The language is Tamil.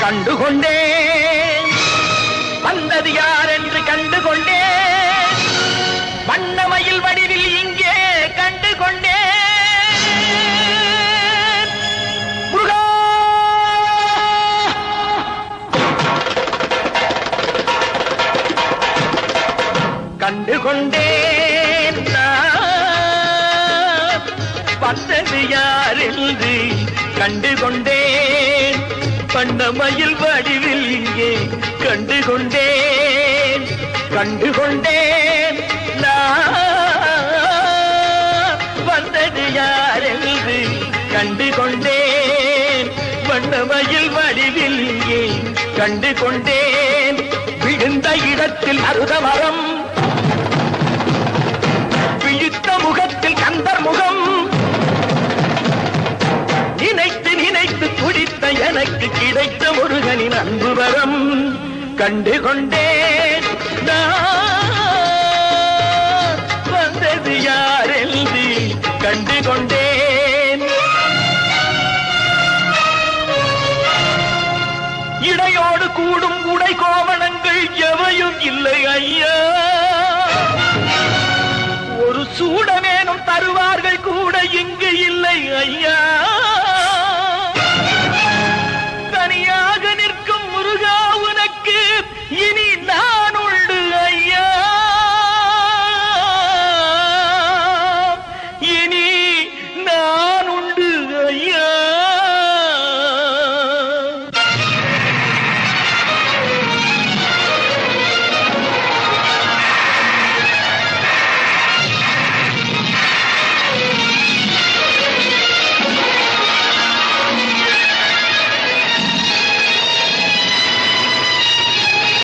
கண்டுகொண்டே. வந்தது யார் என்று கண்டுகொண்டே. வண்ணமயில் வடிவில் இங்கே கண்டுகொண்டே. கண்டுகொண்டேன் வந்தது யார் என்று கண்டுகொண்டேன். பண்ணமயில் வடிவில் இங்கே கண்டு கொண்டேன் கண்டு கொண்டேன் வந்தது யார் என்று கண்டுகொண்டேன் வண்ணமயில் வடிவில் இங்கே கண்டு கொண்டேன் விழுந்த இடத்தில் அருத மரம் எனக்கு கிடைத்த முருகனின் அன்பு வரம் கண்டு கொண்டேன் நான்